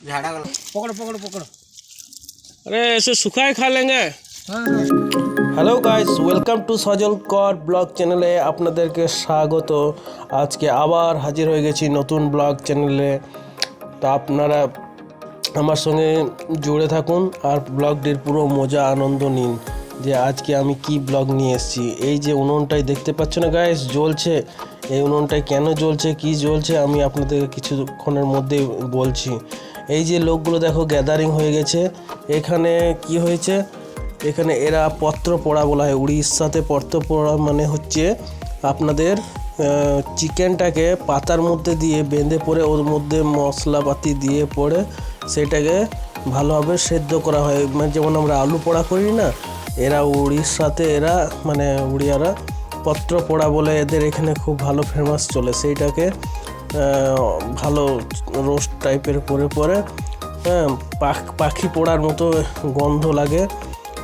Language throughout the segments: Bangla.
झाड़ा गला पकड़ो पकड़ो पकड़ो अरे ऐसे सुखाए खा लेंगे हाँ हाँ hello guys welcome to Sajal Kar blog চ্যানেলে আপনাদেরকে স্বাগত আজকে আবার হাজির হয়ে গেছি নতুন ব্লগ চ্যানেলে তো আপনারা আমার সঙ্গে জুড়ে থাকুন আর ব্লগটির পুরো মজা আনন্দ নিন যে আজকে আমি কি ব্লগ নিয়ে এসেছি এই যে উনুনটাই দেখতে পাচ্ছ না গাইস জ্বলছে এই উনুনটাই কেন জ্বলছে কি জ্বলছে আমি আপনাদের কিছুক্ষণের মধ্যে বলছি এই যে লোকগুলো দেখো গ্যাদারিং হয়ে গেছে। এখানে কি হয়েছে? এখানে এরা পত্র পড়া বলা হয়। উড়িষ্যাতে পত্র পড়া মানে হচ্ছে আপনাদের চিকেনটাকে পাতার মধ্যে দিয়ে বেঁধে পরে ওর মধ্যে মশলাপাতি দিয়ে পরে সেটাকে ভালোভাবে সেদ্ধ করা হয়। মানে যেমন আমরা আলু পোড়া করি না, এরা উড়িষ্যাতে এরা মানে উড়িয়ারা পত্র পোড়া বলে এদের এখানে খুব ভালো ফেমাস চলে। সেইটাকে ভালো রোস্ট টাইপের করে পরে হ্যাঁ পাখ- পাখি পোড়ার মতো গন্ধ লাগে,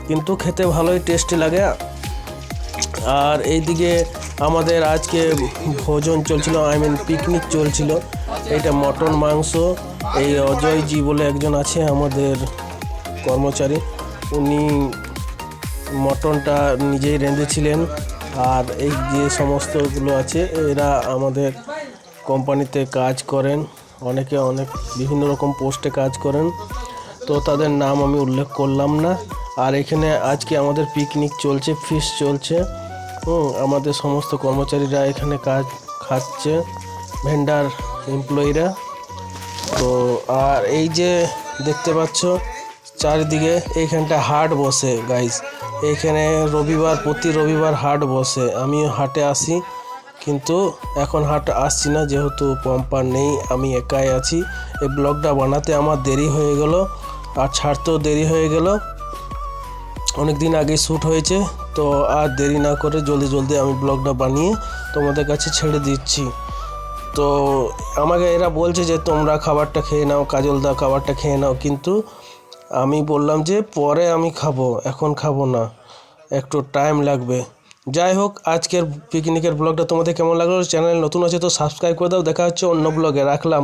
কিন্তু খেতে ভালোই টেস্টি লাগে। আর এইদিকে আমাদের আজকে ভোজন চলছিল আই মিন পিকনিক চলছিল এটা মটন মাংস, এই অজয়জি বলে একজন আছে আমাদের কর্মচারী, উনি মটনটা নিজেই রেঁধেছিলেন, আর এই যে সমস্তগুলো আছে, এরা আমাদের কোম্পানিতে কাজ করেন অনেকে অনেক বিভিন্ন রকম পোস্টে কাজ করেন তো তাদের নাম আমি উল্লেখ করলাম না। আর এখানে আজকে আমাদের পিকনিক চলছে ফিশ চলছে। হুম, আমাদের সমস্ত কর্মচারীরা এখানে কাজ খাচ্ছে ভেন্ডার এমপ্লয়িরা তো আর এই যে দেখতে পাচ্ছ চারিদিকে এইখানটা হাট বসে গাইস এইখানে রবিবার প্রতি রবিবার হাট বসে। আমি হাটে আসি। কিন্তু এখন হাট আসছি না, যেহেতু পম্পার নেই, আমি একাই আছি। এই ব্লগটা বানাতে আমার দেরি হয়ে গেল, আর ছাড়তেও দেরি হয়ে গেল। অনেক দিন আগে শ্যুট হয়েছে, তো আর দেরি না করে জলদি জলদি আমি ব্লগটা বানিয়ে তোমাদের কাছে ছেড়ে দিচ্ছি। তো আমাকে এরা বলছে যে, তোমরা খাবারটা খেয়ে নাও কাজলদা খাবারটা খেয়ে নাও। কিন্তু আমি বললাম যে, পরে আমি খাব, এখন খাব না। একটু টাইম লাগবে। যাই হোক, আজকের পিকনিকের ব্লগটা তোমাদের কেমন লাগল? চ্যানেল নতুন আছে তো সাবস্ক্রাইব করে দাও। দেখা হচ্ছে অন্য ব্লগে রাখলাম।